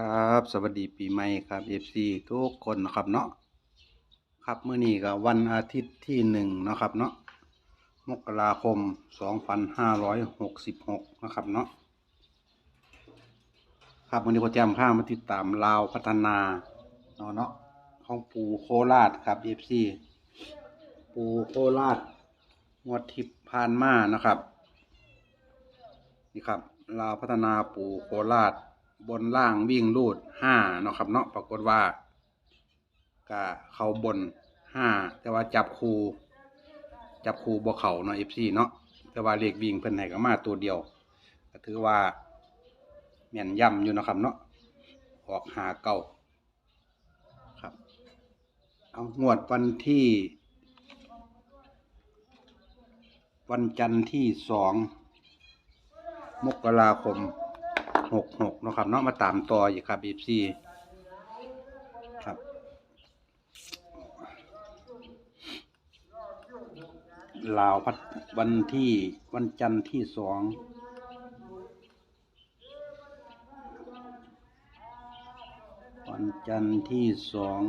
ครับ สวัสดีปีใหม่ครับ FC ทุกคนนะครับเนาะครับเมื่อนี้ก็วันอาทิตย์ที่หนึ่งนะครับเนาะมกราคม2566นห้าร้อยหกสิบหกนะครับเนาะครับวันนี้พอแจมข้ามาติดตามลาวพัฒนาเนาะเนาะของปูโคราชครับ FC ปูโคราชงวดทิพย์ผ่านมานะครับนี่ครับลาวพัฒนาปูโคราช บนล่างวิ่งรูดห้าเนาะครับเนาะปรากฏว่ากะเขาบนห้าแต่ว่าจับคูจับคูบ่เขาเนาะเอฟซีเนาะแต่ว่าเลขวิ่งเพิ่นให้ก็มาตัวเดียวก็ถือว่าแม่นย่ำอยู่นะครับเนาะออกหาเก่าครับเอางวดวันที่ วันจันทร์ที่สองมกราคม หกหกนาะครับเนาะมาตามต่ออีกครับบีซีครับลาวพัดวันที่วันจันทร์ที่สองวันจันทร์ที่สอง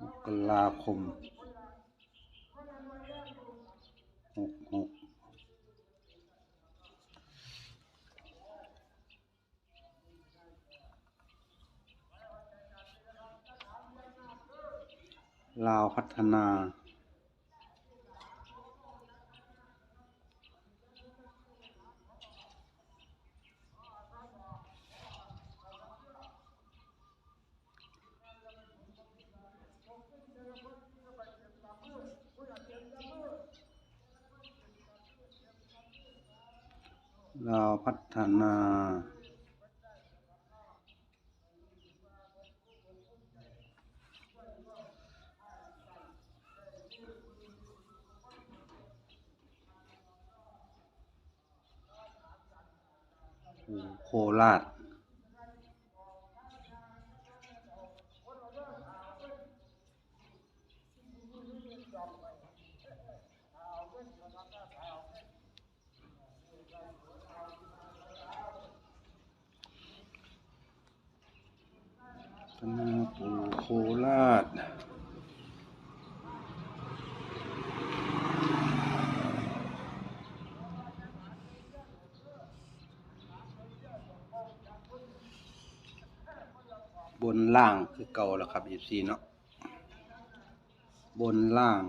มกราคม หกหกลาวพัฒนา ลาวพัฒนา โคราช นาปูโคราชบนล่างคือเก่าแล้วครับอีซีเนาะบนล่าง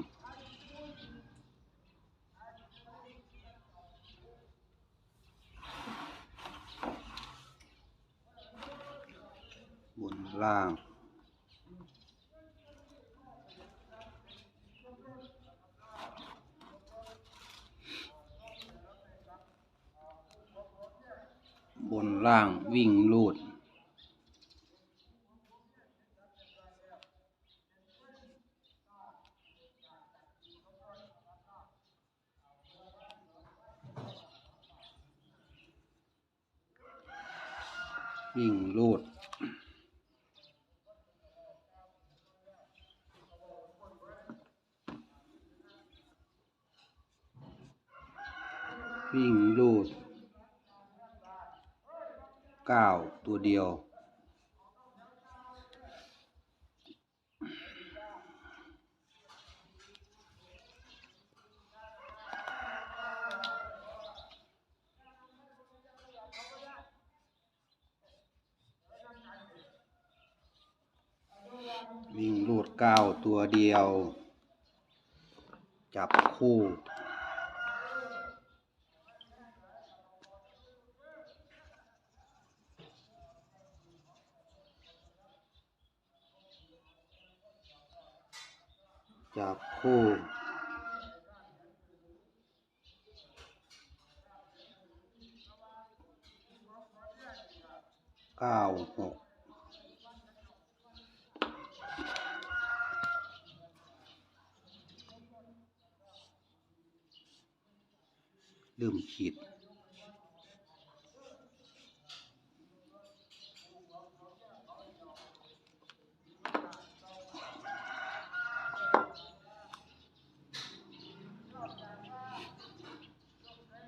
บน ล่างบนล่างวิ่งลูด วิ่งลูด วิ่งลูดเก้าตัวเดียว วิ่งลูดเก้าตัวเดียว จับคู่ จับคู่ เก้าหกลืมขีด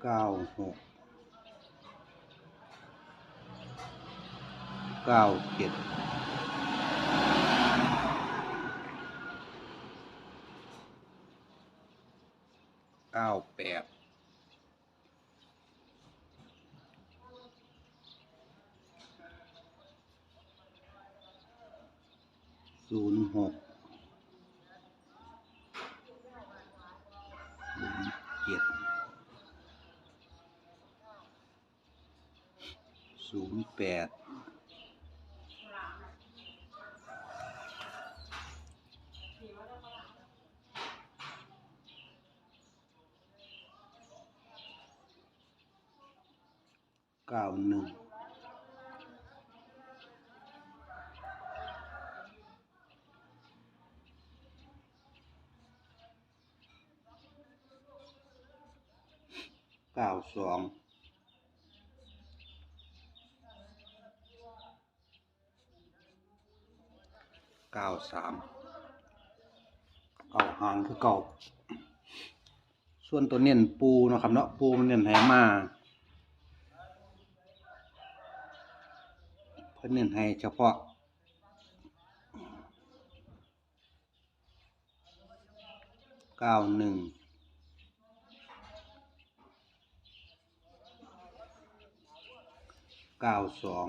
เก้าหกเก้าเจ็ดเก้าแปดศูนย์หกศูนย์เจ็ดศูนย์แปดเก้าหนึ่งเก้าสองเก้าสามเก้าหางคือเก่า ส่วนตัวเน้นปูนะครับเนาะปูมันเน้นให้มา พิ่นเน้นให้เฉพาะ เก้าหนึ่งเก้าสอง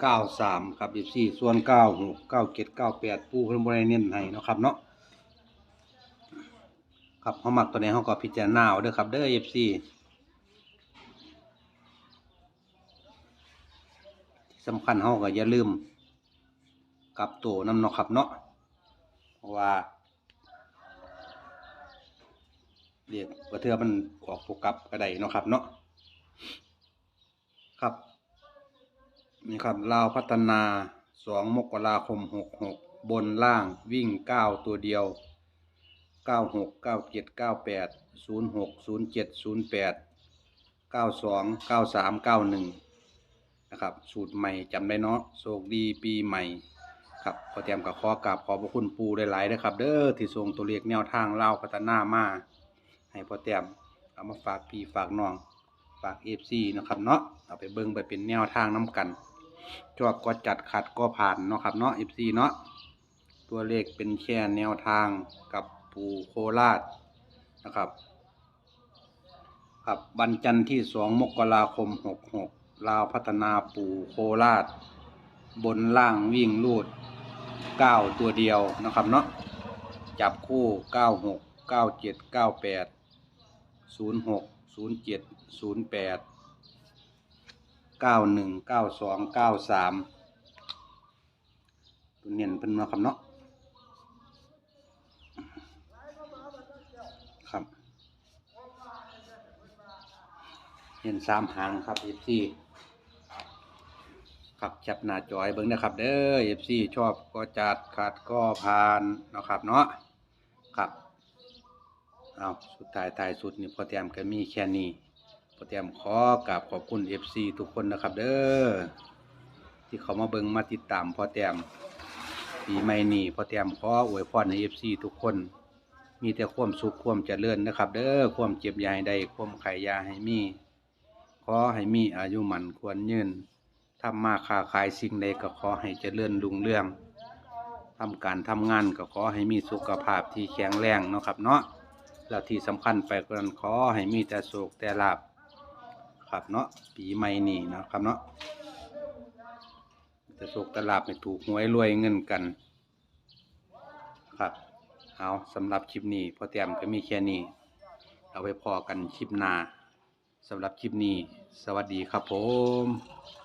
เก้าสามครับอีสี่ส่วนเก้าหกเก้าเจ็ดเก้าแปดปูเพิ่นบริเน้นให้เนาะครับเนาะครับเขามักตัวนี้เขาก็พิจารณาเด้อครับเด้อเอฟซี สำคัญเขาก็อย่าลืมกลับตัวน้ำเนาะครับเนาะเพราะว่าเรียกว่าเทือมันออกตัวกลับก็ไดเนาะครับเนาะครับนี่ครับลาวพัฒนาสองมกราคมหกหกบนล่างวิ่งเก้าตัวเดียวเก้าหกเก้าเจ็ดเก้าแปดศูนย์หกศูนย์เจ็ดศูนย์แปดเก้าสองเก้าสามเก้าหนึ่ง นะครับ สูตรใหม่จำได้เนาะโชคดีปีใหม่ครับพอเตรียมกับขอกราบขอบพระคุณปูหลายๆนะครับ เด้อที่ส่งตัวเลขแนวทางเล่าพัฒนามาให้พอเตรียมเอามาฝากพี่ฝากน้องฝากเอฟซีนะครับเนาะเอาไปเบิ่งไปเป็นแนวทางน้กันชอบก็จัดขัดก็ผ่านเนาะครับเนาะเอฟซีเนาะตัวเลขเป็นแค่แนวทางกับปูโคราชนะครับครับวันจันทร์ที่สองมกราคมหกหก ลาวพัฒนาปูโคราช บนล่างวิ่งลูดเก้าตัวเดียวนะครับเนาะจับคู่เก้าหกเก้าเจ็ดเก้าแปดศูนย์หกศูนย์เจ็ดศูนย์แปดเก้าหนึ่งเก้าสองเก้าสามตัวเนียนเป็นเนาครับเนาะครับเห็นสามหางครับ FC ครับจับหน้าจอยเบิ้งนะครับ เด้อ FC ชอบก็จัดขัดก็ผ่านนะครับเนาะครับเอาสุดท้ายท้ายสุดนี่พอเตรียมก็มีแค่นี้พอเตรียมขอกราบขอบคุณ FC ทุกคนนะครับ เด้อที่เขามาเบิ้งมาติดตามพอเตรียมปีใหม่นี้พอเตรียมขออวยพรให้ FC ทุกคน มีแต่ความสุขความเจริญนะครับ เด้อความเจ็บยาให้ได้ความไขยาให้มีขอให้มีอายุมันควรยืน ทำมาค้าขายสิ่งใดก็ขอให้เจริญรุ่งเรืองทำการทำงานก็ขอให้มีสุขภาพที่แข็งแรงเนาะครับเนาะแล้วที่สำคัญไปกว่านั้นขอให้มีแต่โศกแต่ลาบครับเนาะปีใหม่นี้นะครับเนาะแต่โศกแต่ลาบไม่ถูกหวยรวยเงินกัน ครับเอาสำหรับคลิปนี้พอเตรียมก็มีแค่นี้เอาไว้พอกันคลิปหน้าสำหรับคลิปนี้ สวัสดีครับผม